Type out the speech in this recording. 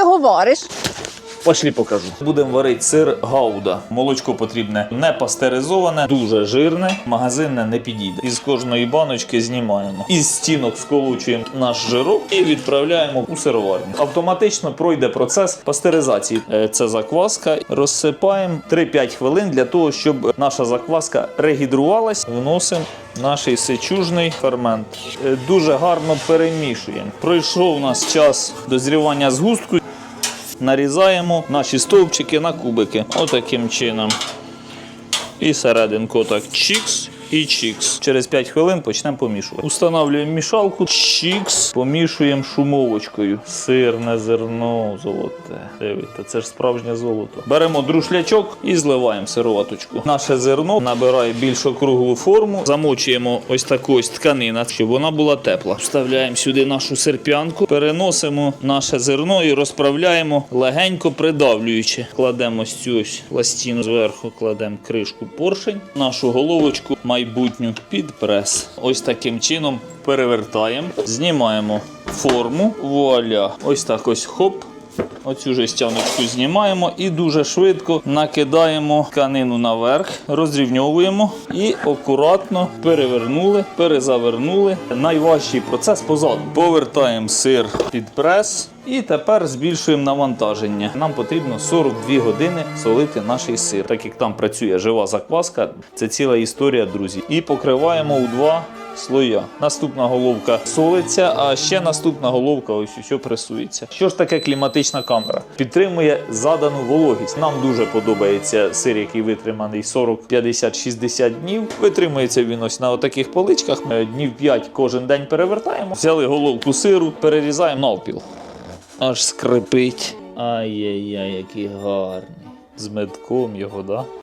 його вариш? Пошлі покажу. Будемо варити сир гауда. Молочко потрібне не пастеризоване, дуже жирне, магазинне не підійде. Із кожної баночки знімаємо. Із стінок сколочуємо наш жирок і відправляємо у сироварню. Автоматично пройде процес пастеризації. Е, Це закваска. Розсипаємо 3-5 хвилин для того, щоб наша закваска регідрувалась. Вносимо наш сечужний фермент. Е, Дуже гарно перемішуємо. Пройшов у нас час дозрівання згустку нарізаємо наші стовпчики на кубики. Отаким чином. І серединку так чікс і чікс. Через 5 хвилин почнемо помішувати. Установлюємо мішалку, чікс, помішуємо шумовочкою. Сирне зерно золоте. Дивіться, це ж справжнє золото. Беремо друшлячок і зливаємо сироваточку. Наше зерно набирає більш округлу форму. Замочуємо ось таку ось тканина, щоб вона була тепла. Вставляємо сюди нашу серп'янку, переносимо наше зерно і розправляємо легенько придавлюючи. Кладемо ось цю ось пластину зверху, кладемо кришку поршень, нашу головочку майбутню під прес. Ось таким чином перевертаємо, знімаємо форму. Вуаля. Ось так ось хоп. Оцю жестяночку знімаємо і дуже швидко накидаємо тканину наверх, розрівньовуємо і акуратно перевернули, перезавернули. Найважчий процес позаду. Повертаємо сир під прес і тепер збільшуємо навантаження. Нам потрібно 42 години солити наш сир. Так як там працює жива закваска, це ціла історія, друзі. І покриваємо у два слоя. Наступна головка солиться, а ще наступна головка ось усе пресується. Що ж таке кліматична камера? Підтримує задану вологість. Нам дуже подобається сир, який витриманий 40, 50, 60 днів. Витримується він ось на отаких поличках. Ми днів 5 кожен день перевертаємо. Взяли головку сиру, перерізаємо навпіл. Аж скрипить. Ай-яй-яй, який гарний. З медком його, да?